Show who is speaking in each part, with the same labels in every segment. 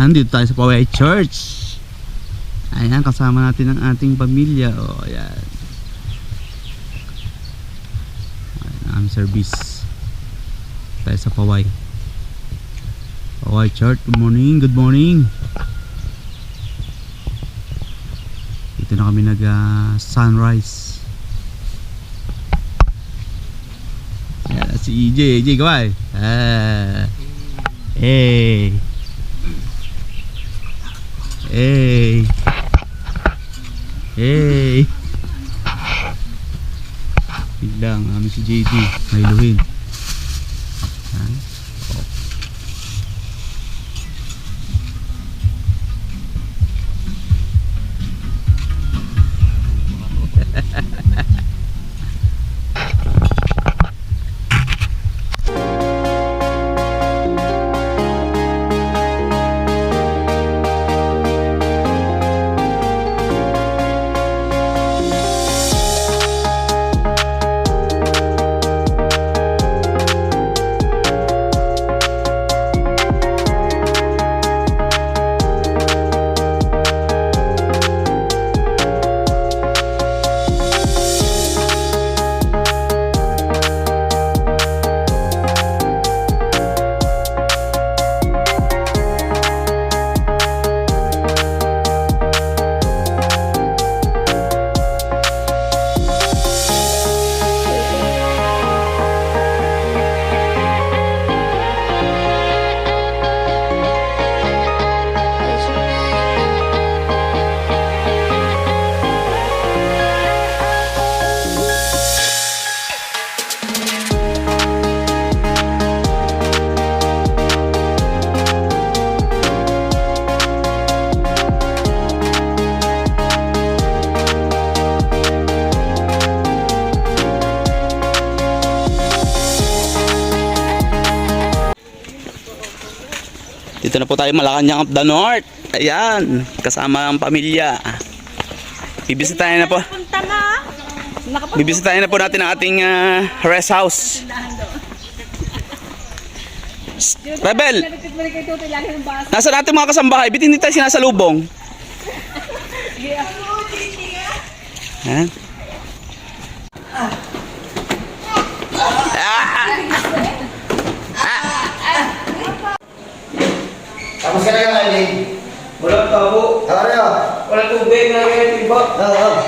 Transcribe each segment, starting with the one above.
Speaker 1: Nandito tayo sa Paway Church. Ayan, kasama natin ang ating pamilya. O, ayan. Ayan, ang service. Tayo sa Paway. Paway Church, good morning, good morning. Dito na kami nag ah, sunrise. Ayan, si EJ, EJ, kaway. Ah. Hey. Hey. Hey. Biglang kami si JD. May luhin. Tayo Malacanang of the North. Ayan, kasama ang pamilya. Bibisitahin na po. Bibisitahin na po natin ang ating ah, rest house. Rebel,
Speaker 2: balik kay Tutoy lagi ng bus.
Speaker 1: nasa natin mga kasambahay? Bit hindi tayo sinasalubong. Ayan.
Speaker 3: Tapos ka na yung aling.
Speaker 4: Walang tabo.
Speaker 3: Tama na yun.
Speaker 4: Walang tubig. Walang ganyan iba.
Speaker 3: Oo, oo.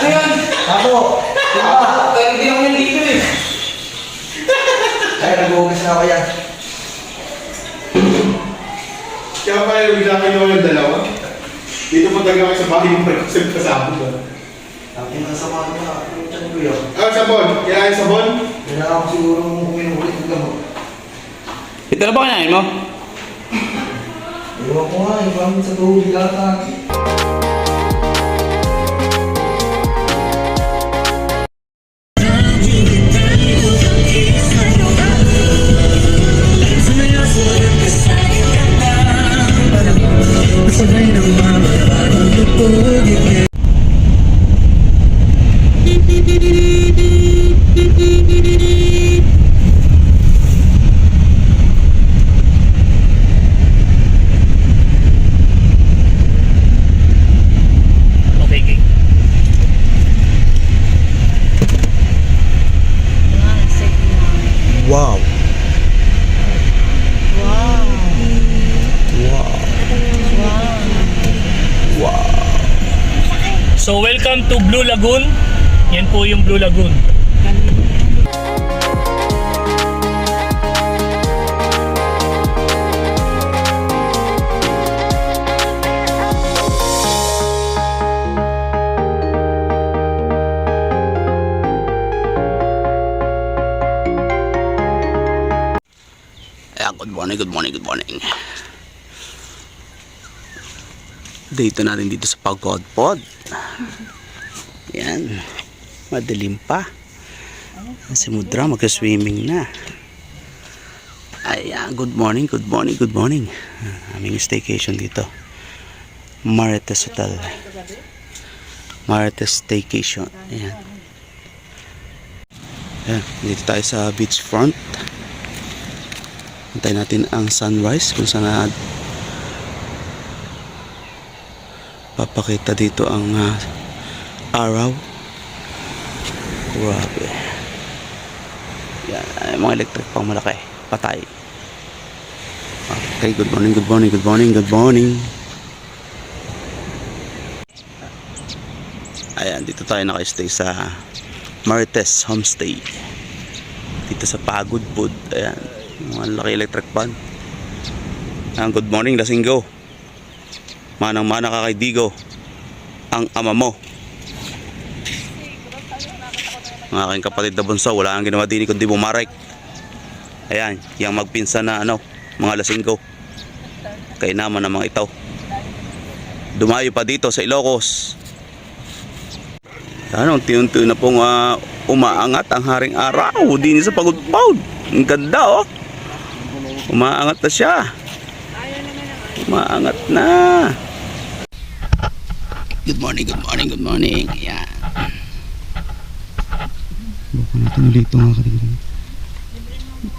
Speaker 4: Ano yan?
Speaker 3: Tabo. Diba?
Speaker 4: Kaya hindi naman yan dito eh.
Speaker 3: Kaya nag-uugas na ako yan.
Speaker 5: Kaya pala yung bigla kayo yung dalawa. Dito po kayo sa bahay mo kasi kasama ba?
Speaker 3: Ang pinasama ko na. Yung tiyan ko yun.
Speaker 5: Ah, sabon. Kailangan sabon?
Speaker 3: Hindi na ako siguro uminom ulit ng gamot.
Speaker 1: Ito na ba kinain mo?
Speaker 3: Ewan ko nga, kami sa tuhuli lata.
Speaker 1: Okay, Dito natin dito sa Pagod Pod. Yan. Madilim pa. Si Mudra magka-swimming na. Ayan, good morning, good morning, good morning. Ah, Aming staycation dito. Marites Hotel. Marites Staycation. Ayan. Ayan, dito tayo sa beachfront. Hintayin natin ang sunrise kung saan na papakita dito ang ah, araw. Grabe. Yan ay, mga electric pang malaki. Patay. Okay good morning good morning good morning good morning. Ayan dito tayo naka-stay sa Marites Homestay. Dito sa Pagod Food ayan mga laki electric pan ayan, good morning Lasinggo manang mana ka kay Digo ang ama mo. Ang aking kapatid na bunso wala ang ginawa din kundi bumarek. Ayan yung magpinsan na ano mga lasinggo. Kay naman ng mga ito. Dumayo pa dito sa Ilocos. Ano, unti-unti na pong ah, umaangat ang haring araw. Din sa pagod-pagod. Ang ganda oh. Umaangat na siya umaangat na Good morning, good morning, good morning. Ayan. Baka natin ulit ito mga katigilan.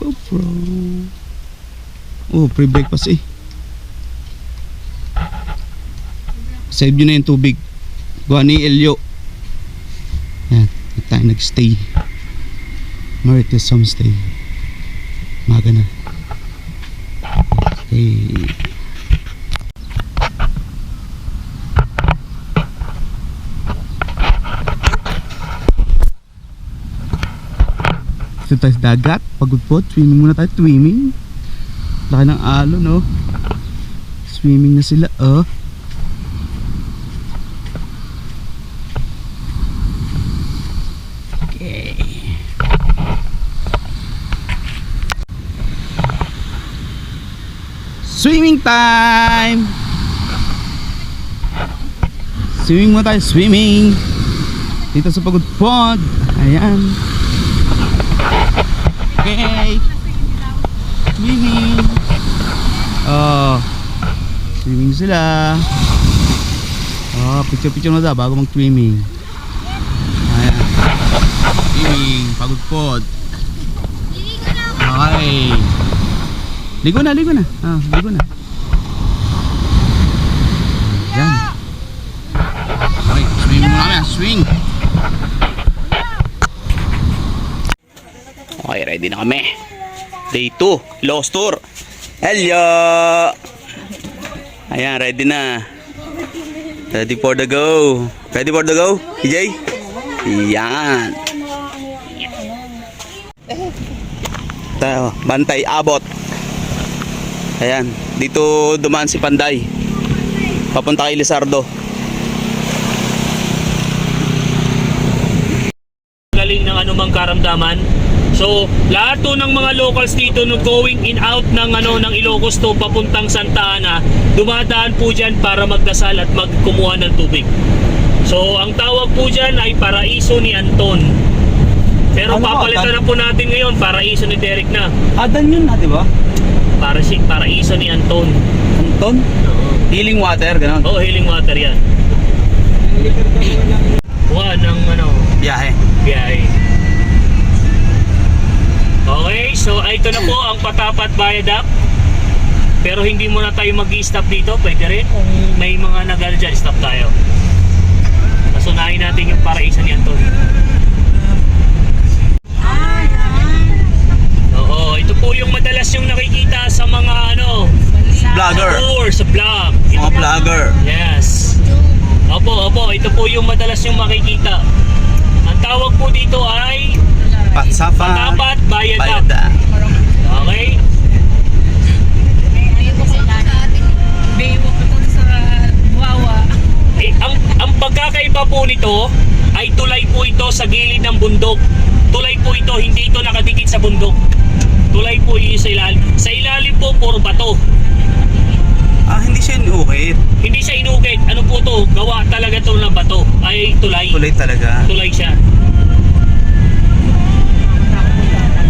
Speaker 1: GoPro. Oh, pre-breakfast eh. Save nyo na yung tubig. Gawa ni Elio. Ayan, dito tayo nag-stay. Marites Homestay. Maga na. Okay. Dito tayo sa dagat, pagod po, swimming muna tayo, swimming. Laki ng alon, no? Swimming na sila, oh. Okay. Swimming time! Swimming muna tayo, swimming! Dito sa pagod pond. Ayan. Okay. Swimming. Oh. Swimming sila. Oh, picture-picture na daw bago mag-swimming. Ayan. Swimming. Pagod pod. Okay. Ligo na, ligo na. Ah, ligo na. Ayan. Okay, swimming muna kami. Swing. Okay, ready na kami. Day 2, Lost Tour. Hello! Ayan, ready na. Ready for the go. Ready for the go, EJ? Yan. Tayo, bantay, abot. Ayan, dito dumaan si Panday. Papunta kay Lizardo.
Speaker 6: galing ng anumang karamdaman. So, lahat to ng mga locals dito no going in out ng ano ng Ilocos to papuntang Santa Ana, dumadaan po diyan para magdasal at magkumuha ng tubig. So, ang tawag po diyan ay Paraiso ni Anton. Pero
Speaker 1: Ano
Speaker 6: papalitan
Speaker 1: Tan?
Speaker 6: na po natin ngayon, Paraiso ni Derek na.
Speaker 1: Adan yun na, di ba?
Speaker 6: Para si Paraiso ni Anton.
Speaker 1: Anton? Healing water, ganun.
Speaker 6: Oh, healing water 'yan. Kuha ng ano,
Speaker 1: Biyahe.
Speaker 6: biyahe. Okay, so ay, ito na po ang Patapat Viaduct. Pero hindi muna tayo mag-stop dito, pwede rin. Kung may mga nag dyan, stop tayo. Pasunahin natin yung paraiso ni Anton. Oo, ito po yung madalas yung nakikita sa mga ano,
Speaker 1: Vlogger.
Speaker 6: tour, sa vlog.
Speaker 1: Mga vlogger.
Speaker 6: Yes. Opo, opo. Ito po yung madalas yung makikita. Ang tawag po dito ay
Speaker 1: Patsafa.
Speaker 6: Tapat Bayadak.
Speaker 1: Bayada.
Speaker 6: Okay? Eh, ang, ang pagkakaiba po nito ay tulay po ito sa gilid ng bundok. Tulay po ito, hindi ito nakadikit sa bundok. Tulay po yung sa ilalim. Sa ilalim po, puro bato.
Speaker 1: Ah, hindi siya inukit.
Speaker 6: Hindi siya inukit. Ano po to? Gawa talaga to ng bato. Ay tulay.
Speaker 1: Kulay talaga.
Speaker 6: Tulay siya.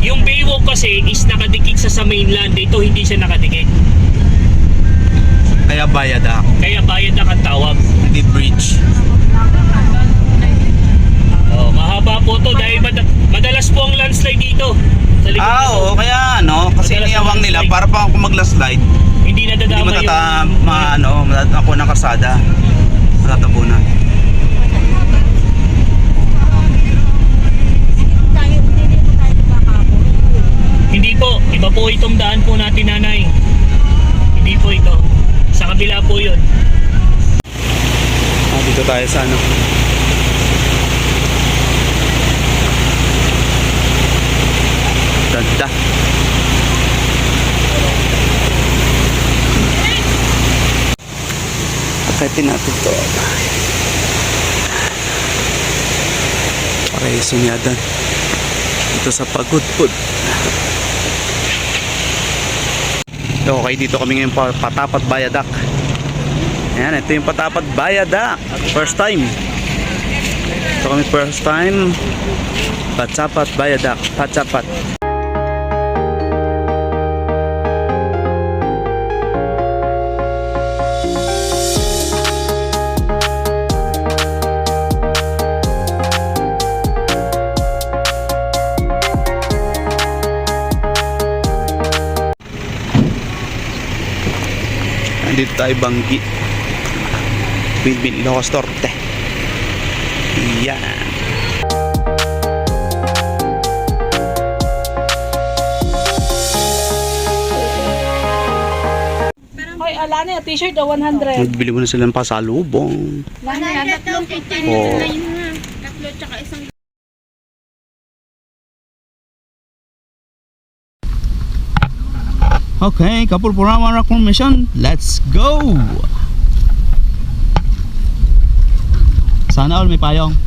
Speaker 6: Yung Baywalk kasi is nakadikit sa sa mainland. Dito hindi siya nakadikit.
Speaker 1: Kaya bayada.
Speaker 6: Kaya bayad ang tawag.
Speaker 1: Hindi bridge.
Speaker 6: Oh, mahaba po to dahil mad- madalas po ang landslide dito. Sa
Speaker 1: Ah, oo, kaya ano, kasi
Speaker 6: Madalas
Speaker 1: iniyawang nila para pa kung magla-slide,
Speaker 6: Hindi
Speaker 1: hindi
Speaker 6: nadadama
Speaker 1: matata,
Speaker 6: yung...
Speaker 1: ma, ano, matata ako ng karsada.
Speaker 6: Hindi po, iba po itong daan po natin nanay. Hindi po ito. Sa kabila po yun.
Speaker 1: Ah, dito tayo sa ano. Ganda. Akitin natin to. Para sunyadan. Dito sa pagudpud. Okay, dito kami ngayon pa Patapat Bayadak. Ayan, ito yung Patapat Bayadak. First time. Ito kami first time. Patapat Bayadak. Patapat. Tayo banggi. Windmill Ilocos Norte. Yan.
Speaker 2: Hoy, ala na, t-shirt o 100.
Speaker 1: Nagbili mo na sila ng pasalubong. Oo. Okay, Kapulpurama Rock Formation. Let's go! Sana all may payong.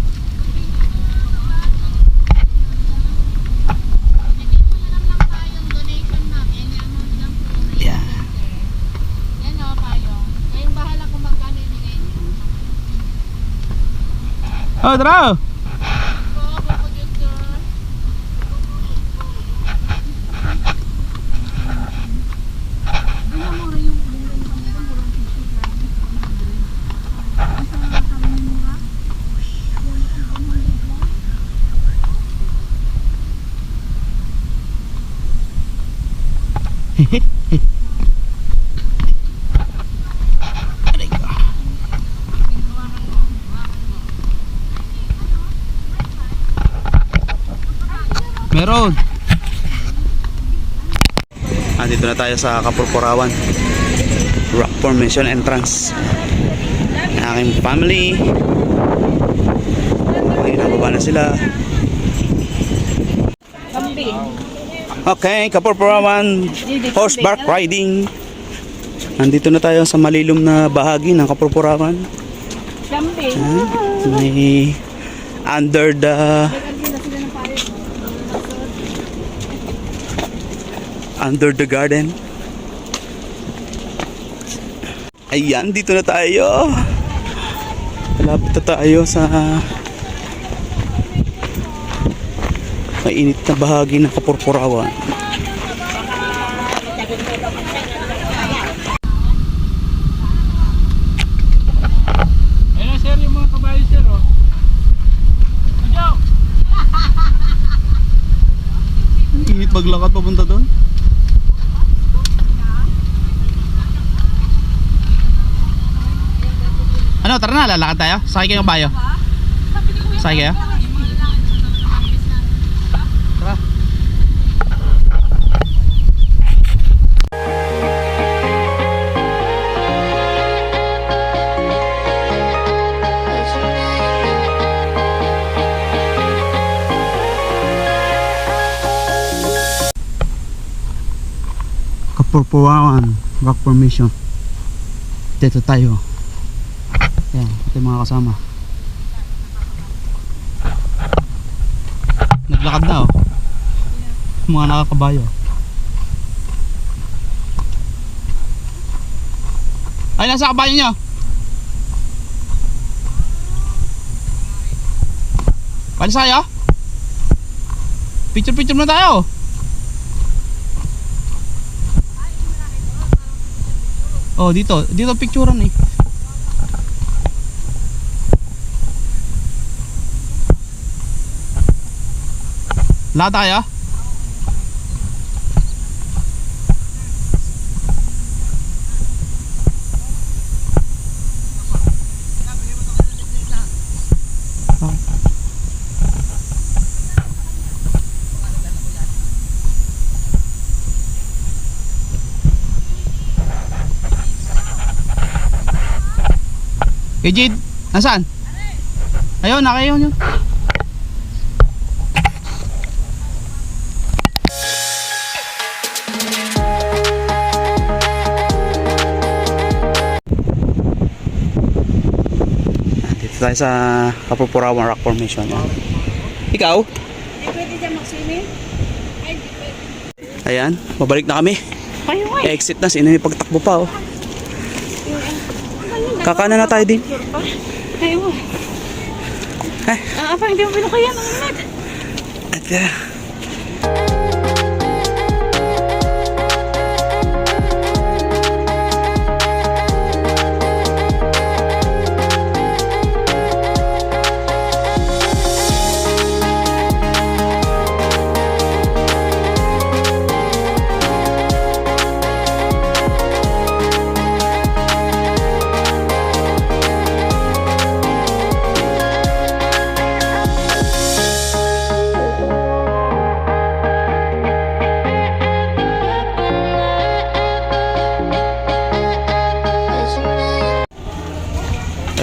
Speaker 1: Yeah.
Speaker 7: Yan o, payong. Kayong bahala kung magkano ibigay niyo.
Speaker 1: Oh, tara!
Speaker 7: Oo, bukod yun, sir.
Speaker 1: Meron. Ah, dito na tayo sa Kapurpurawan. Rock Formation entrance. Ang aking family. Okay, nababa na sila. Okay, Kapurpurawan horseback riding. Nandito na tayo sa malilom na bahagi ng Kapurpurawan. May under the under the garden. Ayan, dito na tayo. Malapit na tayo sa mainit na bahagi ng Kapurpurawan.
Speaker 4: Ayun sir, yung mga kabayo sir oh.
Speaker 1: Init maglakad papunta doon. Ano, tara na, lalakad tayo. Sakay kayo bayo. Sakay kayo? Tara. Kapurpuawan Rock Formation Dito tayo Yung mga kasama. Naglakad na oh. Mga nakakabayo. Ay, nasa kabayo nyo Palis tayo Picture picture na tayo. Oh, dito. Dito picturean eh. Lahat tayo? Ejid, nasaan? Ayun, nakayon yun. Tayo sa Kapupurawan Rock Formation. Yan. Ikaw?
Speaker 2: Pwede dyan mag-swimming?
Speaker 1: Ayan, mabalik na kami. Exit na, sino may pagtakbo pa oh. Kakana na tayo din.
Speaker 2: Kayo nga.
Speaker 1: Eh.
Speaker 2: Ah, apa, hindi mo pinukaya ng mat.
Speaker 1: At uh,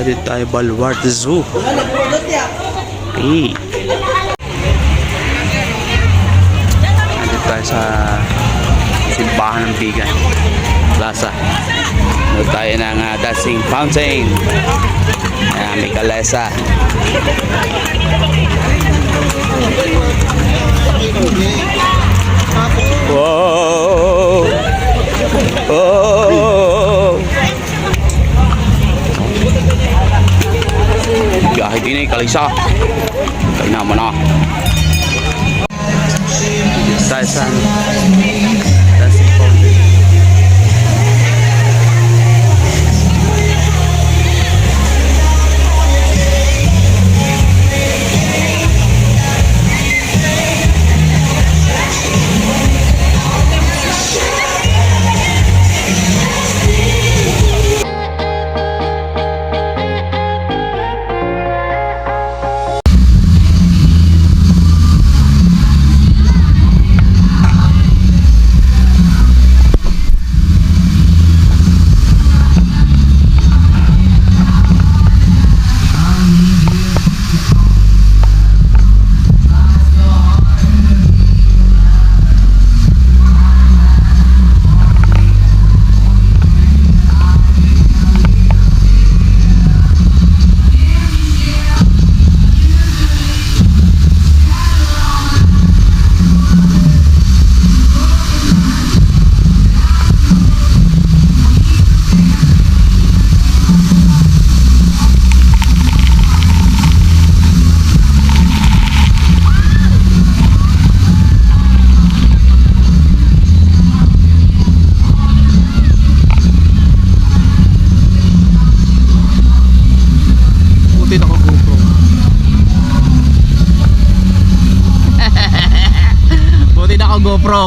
Speaker 1: Dito tayo Balwart Zoo. Hey. Dito tayo sa simbahan ng Bigan. Plaza. Dito tayo ng uh, dancing fountain. Ayan, may kalesa. Wow! Oh! Biyahe eh, kalisa. Ah. Tayo sa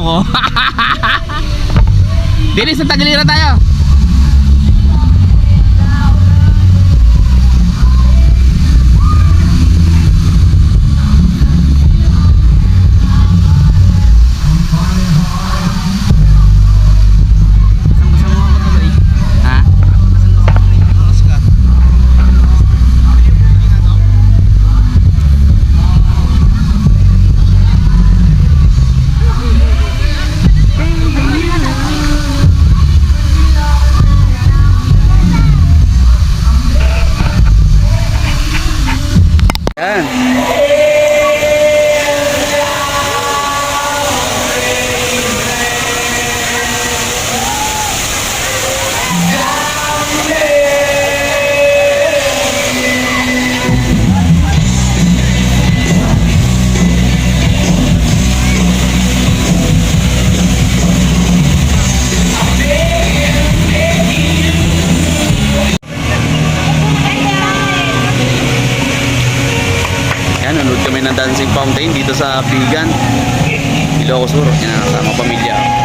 Speaker 1: ko. Dili sa tagiliran tayo. Fountain dito sa Bigan. Ilocos Sur. Yan, sama pamilya.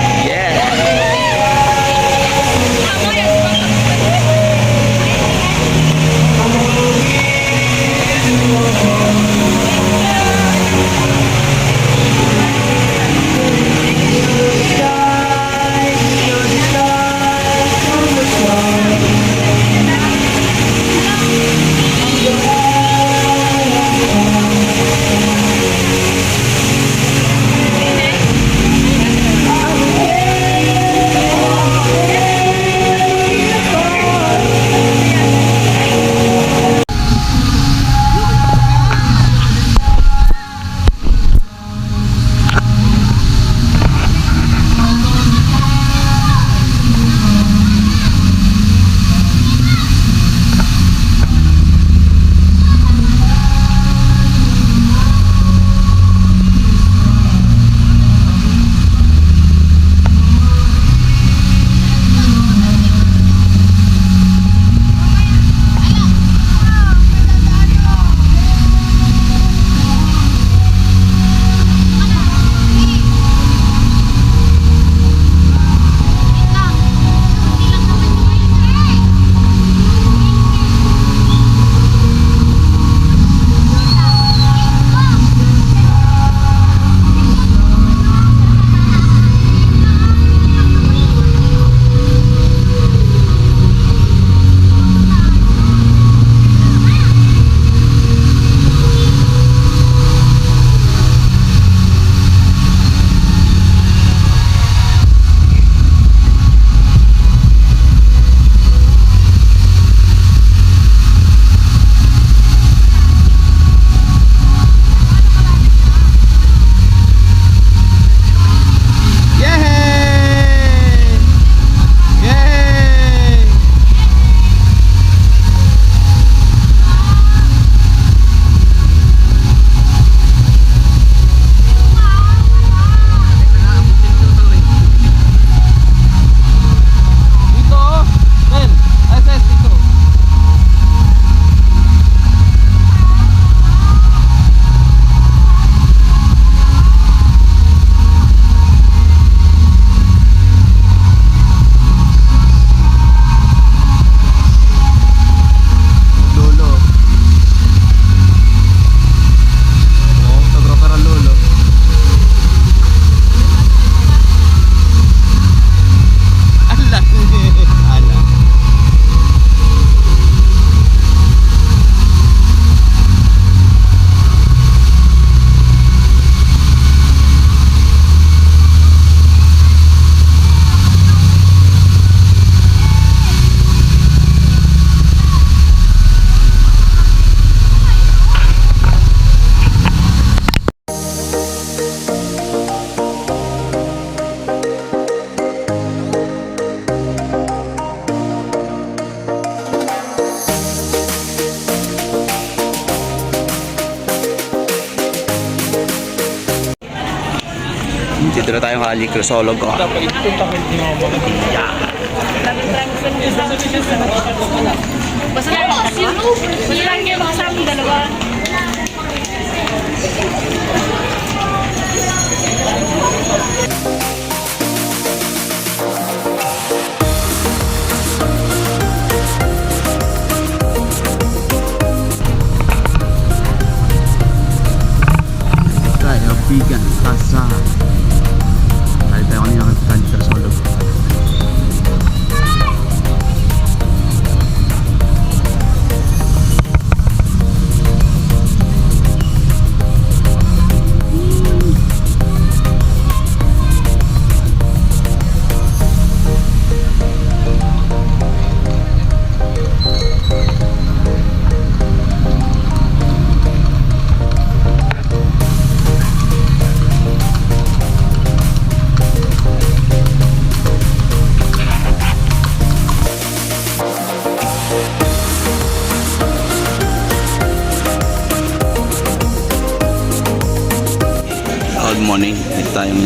Speaker 1: Dito na tayo kali Crisolog ko.
Speaker 2: Basta lang ako sino? Basta lang kayo mga sabi dalawa.
Speaker 1: Tayo, bigan, kasa.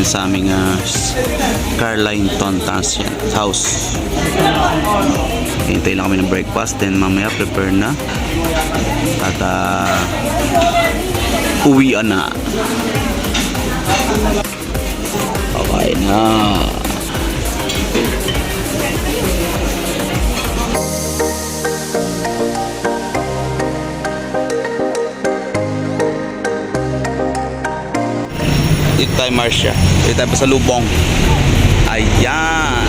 Speaker 1: Sa aming uh, Caroline Tontas yan, house. Hintay lang kami ng breakfast. Then mamaya prepare na. At uh, uwian na. Okay na. Tayo Marcia. Dito tayo pa sa Lubong. Ayan.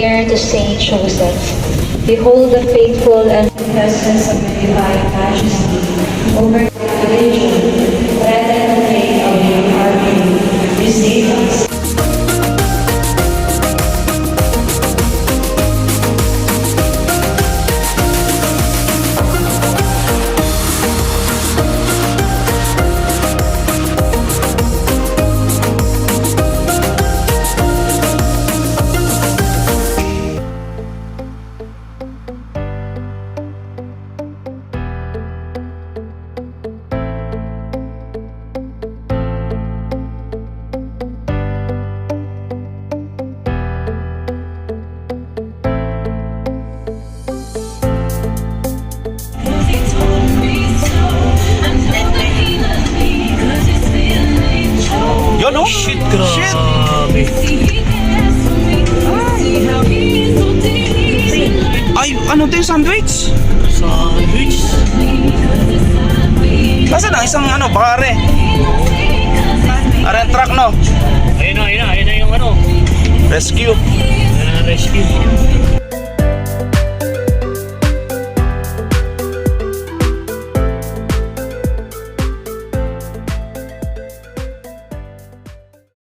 Speaker 8: Prayer to Saint Joseph. Behold the faithful and presence of the divine majesty over religion,
Speaker 1: Na? Isang ano, bakare. Are truck no?
Speaker 6: Ayun na, ayun na, ayun na yung ano.
Speaker 1: Rescue.
Speaker 6: Uh, rescue.